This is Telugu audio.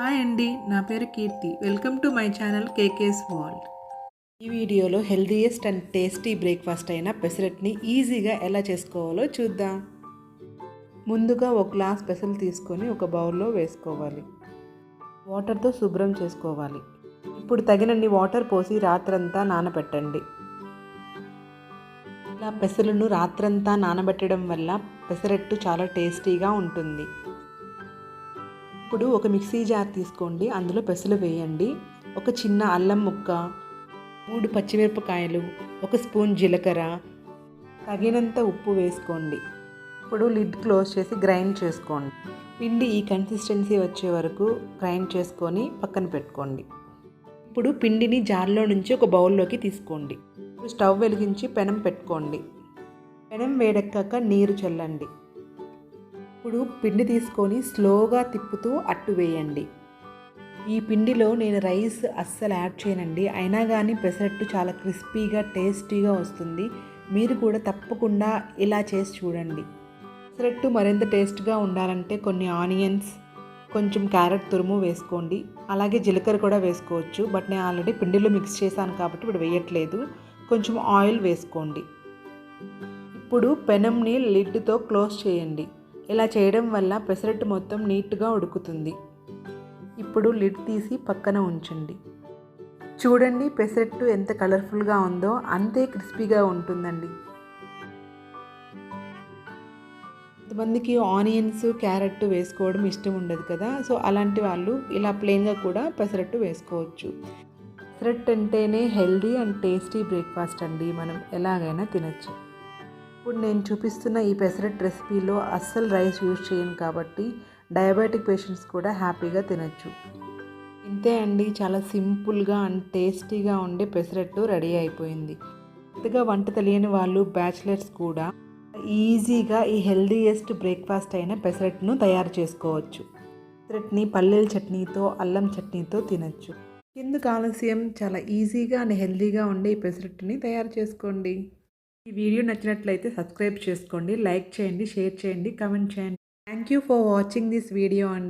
హాయ్ అండి నా పేరు Keerthi. Welcome to my channel cakes world. ఈ వీడియోలో హెల్దీయెస్ట్ అండ్ టేస్టీ బ్రేక్ఫాస్ట్ అయిన పెసరట్ని ఈజీగా ఎలా చేసుకోవాలో చూద్దాం. ముందుగా ఒక గ్లాస్ పెసలు తీసుకొని ఒక బౌల్లో వేసుకోవాలి. వాటర్తో శుభ్రం చేసుకోవాలి. ఇప్పుడు తగినన్ని వాటర్ పోసి రాత్రంతా నానబెట్టండి. ఇలా పెసలను రాత్రంతా నానబెట్టడం వల్ల పెసరట్టు చాలా టేస్టీగా ఉంటుంది. ఇప్పుడు ఒక మిక్సీ జార్ తీసుకోండి. అందులో పెసలు వేయండి. ఒక చిన్న అల్లం ముక్క మూడు పచ్చిమిరపకాయలు ఒక స్పూన్ జీలకర్ర తగినంత ఉప్పు వేసుకోండి. ఇప్పుడు లిడ్ క్లోజ్ చేసి గ్రైండ్ చేసుకోండి. పిండి ఈ కన్సిస్టెన్సీ వచ్చే వరకు గ్రైండ్ చేసుకొని పక్కన పెట్టుకోండి. ఇప్పుడు పిండిని జార్లో నుంచి ఒక బౌల్లోకి తీసుకోండి. ఇప్పుడు స్టవ్ వెలిగించి పెనం పెట్టుకోండి. పెనం వేడెక్కాక నీరు చల్లండి. ఇప్పుడు పిండి తీసుకొని స్లోగా తిప్పుతూ అట్టు వేయండి. ఈ పిండిలో నేను రైస్ అస్సలు యాడ్ చేయనండి. అయినా కానీ పెసరట్టు చాలా క్రిస్పీగా టేస్టీగా వస్తుంది. మీరు కూడా తప్పకుండా ఇలా చేసి చూడండి. పెసరట్టు మరింత టేస్ట్గా ఉండాలంటే కొన్ని ఆనియన్స్ కొంచెం క్యారెట్ తురుము వేసుకోండి. అలాగే జీలకర్ర కూడా వేసుకోవచ్చు. బట్ నేను ఆల్రెడీ పిండిలో మిక్స్ చేశాను కాబట్టి ఇప్పుడు వేయట్లేదు. కొంచెం ఆయిల్ వేసుకోండి. ఇప్పుడు పెనంని లిడ్తో క్లోజ్ చేయండి. ఇలా చేయడం వల్ల పెసరట్టు మొత్తం నీట్గా ఉడుకుతుంది. ఇప్పుడు లిడ్ తీసి పక్కన ఉంచండి. చూడండి పెసరట్టు ఎంత కలర్ఫుల్గా ఉందో అంతే క్రిస్పీగా ఉంటుందండి. కొంతమందికి ఆనియన్స్ క్యారెట్ వేసుకోవడం ఇష్టం ఉండదు కదా సో అలాంటి వాళ్ళు ఇలా ప్లెయిన్గా కూడా పెసరట్టు వేసుకోవచ్చు. పెసరట్టు అంటేనే హెల్దీ అండ్ టేస్టీ బ్రేక్ఫాస్ట్ అండి మనం ఎలాగైనా తినచ్చు. ఇప్పుడు నేను చూపిస్తున్న ఈ పెసరట్ రెసిపీలో అస్సలు రైస్ యూజ్ చేయను కాబట్టి డయాబెటిక్ పేషెంట్స్ కూడా హ్యాపీగా తినచ్చు. ఇంతే అండి. చాలా సింపుల్గా అండ్ టేస్టీగా ఉండే పెసరట్టు రెడీ అయిపోయింది. కొత్తగా వంట తెలియని వాళ్ళు బ్యాచిలర్స్ కూడా ఈజీగా ఈ హెల్దీయెస్ట్ బ్రేక్ఫాస్ట్ అయిన పెసరట్ను తయారు చేసుకోవచ్చు. పెసరట్ని పల్లెల చట్నీతో అల్లం చట్నీతో తినచ్చు. ఎందుకు ఆలస్యం? చాలా ఈజీగా అండ్ హెల్దీగా ఉండే ఈ పెసరట్టుని తయారు చేసుకోండి. ఈ వీడియో నచ్చినట్లయితే సబ్స్క్రైబ్ చేసుకోండి లైక్ చేయండి షేర్ చేయండి కమెంట్ చేయండి. Thank you for watching this video అండి.